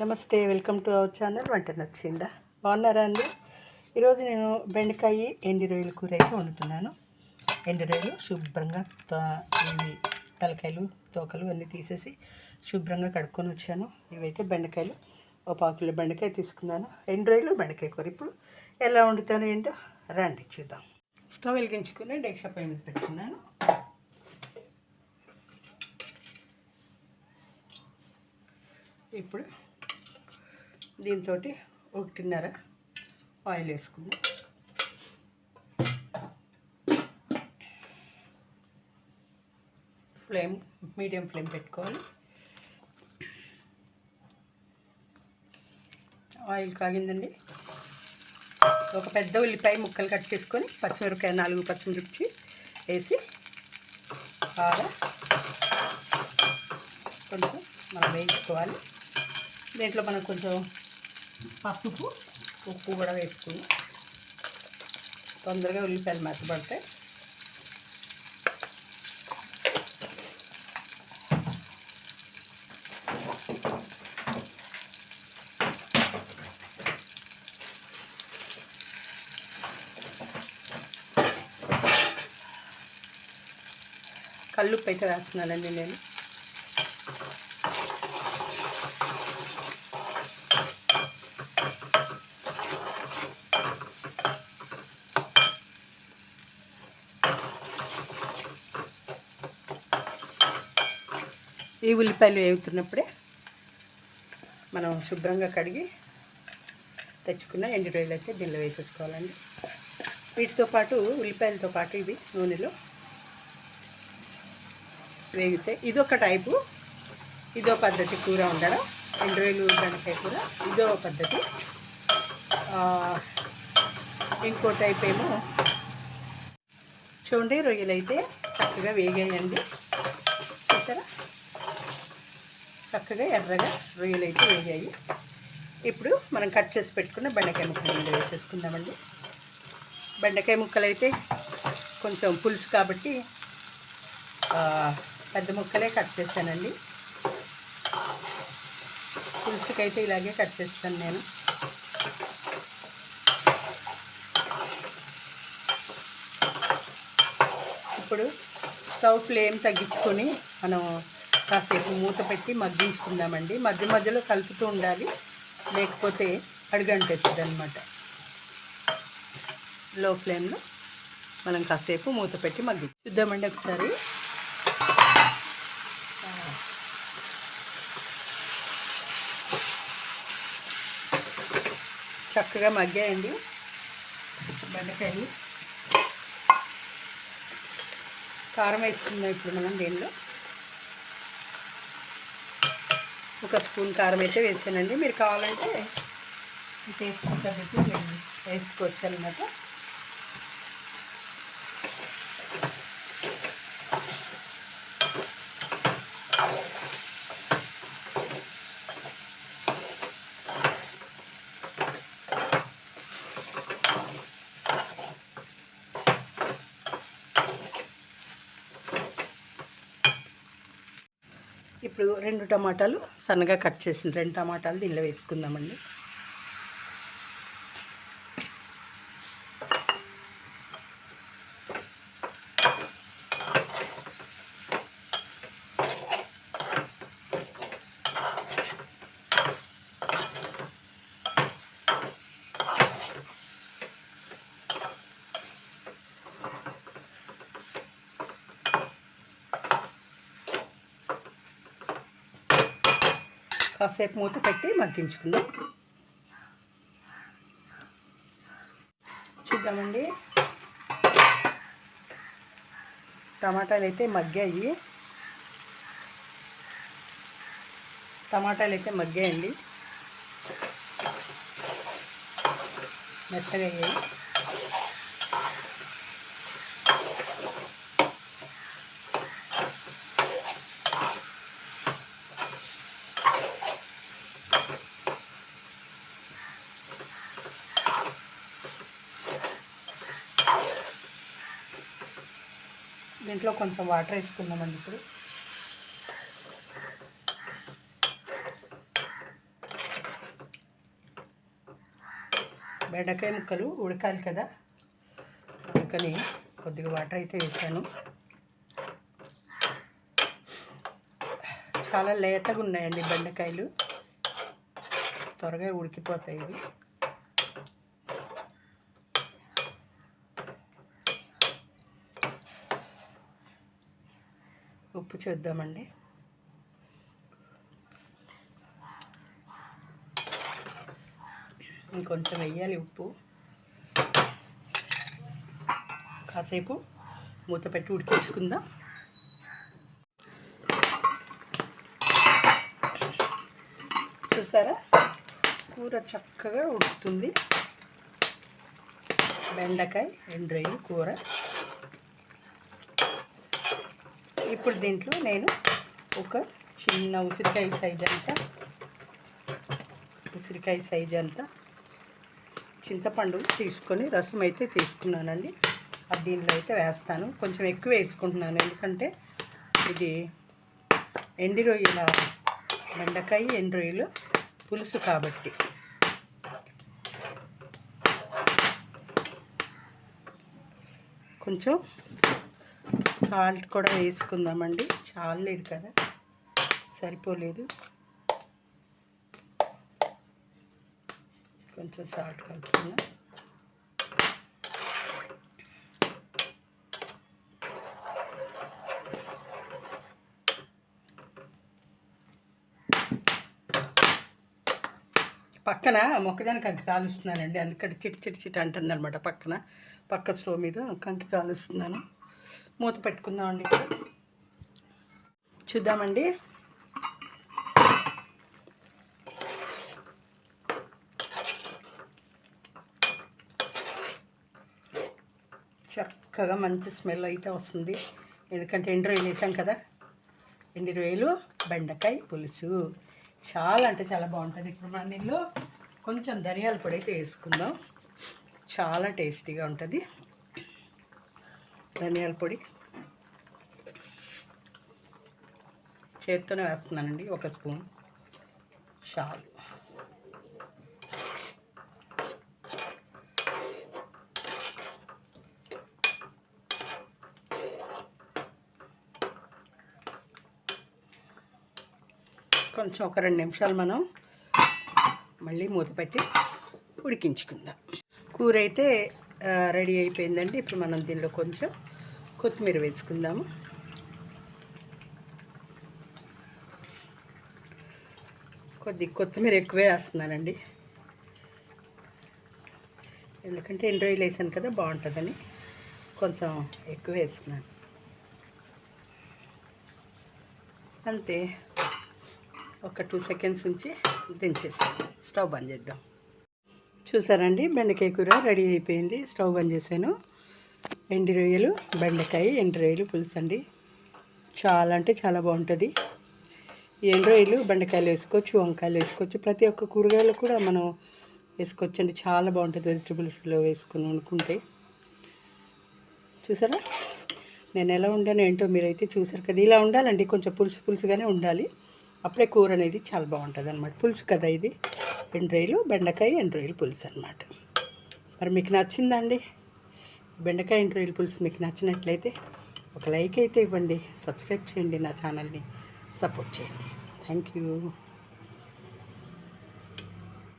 నమస్తే welcome to our channel. వంట నచ్చిందా? బాగున్నారా అండి? ఈరోజు నేను బెండకాయ ఎండి రొయ్యల కూర అయితే వండుతున్నాను. ఎండి రొయ్యలు శుభ్రంగా ఇవి తలకాయలు తోకలు అన్నీ తీసేసి శుభ్రంగా కడుక్కొని వచ్చాను. ఇవైతే బెండకాయలు. ఒక పావు బెండకాయ తీసుకున్నాను. ఎండు రొయ్యలు బెండకాయ కూర. ఇప్పుడు ఎలా వండుతాను ఏంటో రండి చూద్దాం. స్టవ్ వెలిగించుకుని డెక్షా పై మీద పెట్టుకున్నాను. ఇప్పుడు దీంతో ఒకటిన్నర ఆయిల్ వేసుకుందాం. ఫ్లేమ్ మీడియం ఫ్లేమ్ పెట్టుకోవాలి. ఆయిల్ కాగిందండి. ఒక పెద్ద ఉల్లిపాయ ముక్కలు కట్ చేసుకొని పచ్చిమిరపకాయ నాలుగు పచ్చిమిరపచి వేసి బాగా కొంచెం మనం వేయించుకోవాలి. దీంట్లో మనం కొంచెం పసుపు ఉప్పు కూడా వేసుకుని తొందరగా ఉల్లిపాయలు మెత్తబడతాయి కల్లుప్పు అయితే వేస్తున్నానండి నేను. ఈ ఉల్లిపాయలు వేగుతున్నప్పుడే మనం శుభ్రంగా కడిగి తెచ్చుకున్న ఎండు రొయ్యలు అయితే దీనిలో వేసేసుకోవాలండి. వీటితో పాటు ఉల్లిపాయలతో పాటు ఇవి నూనెలో వేగితే ఇదొక టైపు ఇదో పద్ధతి కూర ఉండడం ఎండు రొయ్యలు బెండకాయ కూర ఇదో పద్ధతి. ఇంకో టైప్ ఏమో చూడండి రొయ్యలు అయితే చక్కగా వేగాయండి. చూసారా? చక్కగా ఎర్రగా రొయ్యలు అయితే వేగాయి. ఇప్పుడు మనం కట్ చేసి పెట్టుకున్న బెండకాయ ముక్కలు వేసేసుకుందామండి. బెండకాయ ముక్కలు అయితే కొంచెం పులుసు కాబట్టి పెద్ద ముక్కలే కట్ చేశానండి. పులుసుకైతే ఇలాగే కట్ చేస్తాను నేను. ఇప్పుడు స్టవ్ ఫ్లేమ్ తగ్గించుకొని మనం కాసేపు మూత పెట్టి మగ్గించుకుందామండి. మధ్య మధ్యలో కలుపుతూ ఉండాలి. లేకపోతే అడుగంటేస్తుంది అనమాట లో ఫ్లేమ్లో మనం కాసేపు మూత పెట్టి మగ్గి చూద్దామండి ఒకసారి. చక్కగా మగ్గాయండి. బెండకాయలు. కారం వేసుకుందాం ఇప్పుడు మనం దీనిలో. ఒక స్పూన్ కారం అయితే వేసానండి. మీరు కావాలంటే టేస్ట్ తగ్గట్టు వేసుకోవచ్చు అనమాట ఇప్పుడు రెండు టమాటాలు సన్నగా కట్ చేసిన రెండు టమాటాలు దీనిలో వేసుకుందామండి. కాసేపు మూత పెట్టి మగ్గించుకుందాం. చూద్దామండి. టమాటాలు అయితే మగ్గాయి. టమాటాలు అయితే మగ్గాయండి. మెత్తగా అయ్యాయి దీంట్లో కొంచెం వాటర్ వేసుకుందామండి ఇప్పుడు. బెండకాయ ముక్కలు ఉడకాలి కదా. అందుకని కొద్దిగా వాటర్ అయితే వేసాను. చాలా లేతగా ఉన్నాయండి బెండకాయలు. త్వరగా ఉడికిపోతాయి ఇవి. ఉప్పు చూద్దామండి. ఇంకొంచెం వెయ్యాలి ఉప్పు. కాసేపు మూత పెట్టి ఉడికించుకుందాం. చూసారా? కూర చక్కగా ఉడుకుతుంది. బెండకాయ ఎండ్రయ్యి కూర. ఇప్పుడు దీంట్లో నేను ఒక చిన్న ఉసిరికాయ సైజ్ అంతా ఉసిరికాయ సైజ్ అంతా చింతపండు తీసుకొని రసం అయితే తీసుకున్నానండి. అది దీనిలో అయితే వేస్తాను. కొంచెం ఎక్కువ వేసుకుంటున్నాను. ఎందుకంటే ఇది ఎండి రొయ్యల బెండకాయ ఎండి రొయ్యలు పులుసు కాబట్టి. కొంచెం సాల్ట్ కూడా వేసుకుందామండి. చాలేదు కదా. సరిపోలేదు. కొంచెం సాల్ట్ కలుపుకుందాం పక్కన మొక్కజొన్న కంకి కాలుస్తున్నానండి. అందుకని చిటి చిటి చిటి అంటుంది అనమాట పక్కన. పక్క స్టవ్ మీద కంకి కాలుస్తున్నాను. మూత పెట్టుకుందామండి. చూద్దామండి. చక్కగా మంచి స్మెల్ అయితే వస్తుంది. ఎందుకంటే ఎండు రొయ్యలు వేసాం కదా? ఎండు రొయ్యలు బెండకాయ పులుసు. చాలా అంటే చాలా బాగుంటుంది. ఇప్పుడు మన నీళ్ళు కొంచెం ధనియాల పొడి అయితే వేసుకుందాం. చాలా టేస్టీగా ఉంటుంది. ధనియాల పొడి. చేత్తోనే వేస్తున్నానండి ఒక స్పూన్ చాలు కొంచెం ఒక రెండు నిమిషాలు మనం మళ్ళీ మూత పెట్టి ఉడికించుకుందాం. కూర అయితే రెడీ అయిపోయిందండి. ఇప్పుడు మనం దీనిలో కొంచెం కొత్తిమీర వేసుకుందాము. కొద్ది కొత్తిమీర ఎక్కువే వేస్తున్నానండి. ఎందుకంటే ఎన్ని రోజులు వేసాను కదా బాగుంటుందని కొంచెం ఎక్కువ వేస్తున్నాను. అంతే. ఒక టూ సెకండ్స్ ఉంచి దించేస్తాం స్టవ్ బంద్ చేద్దాం. చూసారండి బెండకాయ కూర రెడీ అయిపోయింది. స్టవ్ బంద్ చేశాను. ఎండి రొయ్యలు బెండకాయ ఎండి రొయ్యలు పులుసు అండి. చాలా అంటే చాలా బాగుంటుంది. ఎండి రొయ్యలు బెండకాయలు వేసుకోవచ్చు వంకాయలు వేసుకోవచ్చు ప్రతి ఒక్క కూరగాయలు కూడా మనం వేసుకోవచ్చు అండి చాలా బాగుంటుంది వెజిటబుల్స్లో వేసుకుని వండుకుంటే. చూసారా? నేను ఎలా ఉండాను ఏంటో మీరైతే చూసారు కదా. ఇలా ఉండాలండి కొంచెం పులుసు పులుసుగానే ఉండాలి. అప్పుడే కూర అనేది చాలా బాగుంటుంది అనమాట పులుసు కదా ఇది. ఎండ్రాయిలు బెండకాయ ఎండ్రాయిలు పులుసు అనమాట మరి మీకు నచ్చిందండి బెండకాయ ఎండ్రాయిలు పులుసు మీకు నచ్చినట్లయితే ఒక లైక్ అయితే ఇవ్వండి సబ్స్క్రైబ్ చేయండి నా ఛానల్ని సపోర్ట్ చేయండి. Thank you